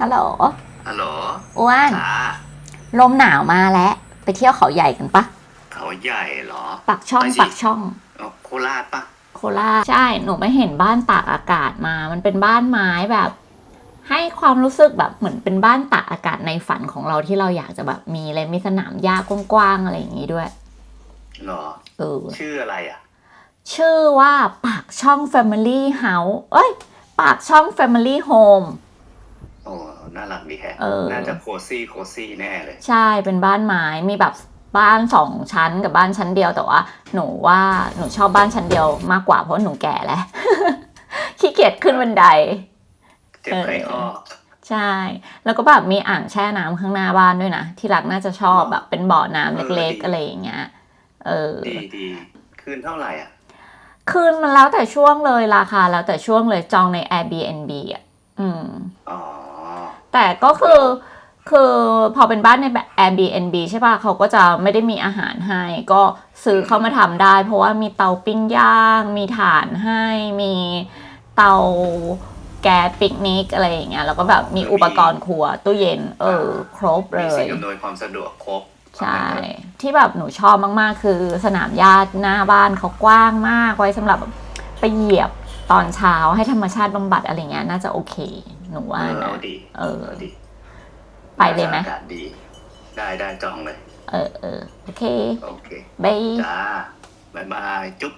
ฮัลโหล ฮัลโหลอ้วนจ้าลมหนาวมาแล้ว ไปเที่ยวเขาใหญ่กันปะเขาใหญ่เหรอ ปักช่องไปสิ ปักช่อง เอาโคราชปะโคราชใช่ หนูไม่เห็นบ้านตากอากาศมา มันเป็นบ้านไม้แบบ ให้ความรู้สึกแบบเหมือนเป็นบ้านตากอากาศในฝันของเราที่เราอยากจะแบบมีอะไรมีสนามหญ้ากว้างๆอะไรอย่างนี้ด้วย เหรอ เออ ชื่ออะไรอะ ชื่อว่าปากช่อง Family House เอ้ย ปากช่อง Family Home โอ้น่ารักดีแฮะเออ น่าจะโคซี่โคซี่แน่เลย ใช่เป็นบ้านไม้มีแบบบ้านสองชั้นกับบ้านชั้นเดียวแต่ว่าหนูว่าหนูชอบบ้านชั้นเดียวมากกว่าเพราะหนูแก่แล้ว ขี้เกียจขึ้นบันได เจ็บไข้ข้อใช่ แล้วก็แบบมีอ่างแช่น้ำข้างหน้าบ้านด้วยนะ ที่รักน่าจะชอบอ๋อแบบเป็นบ่อน้ำเออเล็กดีๆอะไรอย่างเงี้ย เออ ดีดีคืนเท่าไหร่อะ คืนมันแล้วแต่ช่วงเลยราคาแล้วแต่ช่วงเลยจองใน Airbnb อะ อืม อ๋อ แต่ก็คือคือพอเป็นบ้านในแบบ Airbnb ใช่ป่ะเขาก็จะไม่ได้มีอาหารให้ ก็ซื้อเข้ามาทำได้ เพราะว่ามีเตาปิ้งย่าง มีถ่านให้ มีเตาแก๊สปิกนิกอะไรอย่างเงี้ยแล้วก็แบบมีอุปกรณ์ครัวตู้เย็น เออ ครบเลมีย สิ่งอำนวยความสะดวกครบใช่ ที่แบบหนูชอบมาก ๆ คือสนามหญ้าหน้าบ้านเขากว้างมากไว้สำหรับแบบไปเหยียบตอนเช้าให้ธรรมชาติบำบัดอะไรเงี้ยน่าจะโอเค หนูเอว่าอเอานะดีเออเอาดีไปเลยไหมอากาศดี ได้ได้จองเลย เออเออโอเค โอเคบายจ้าบ๊ายบาย จุ๊บ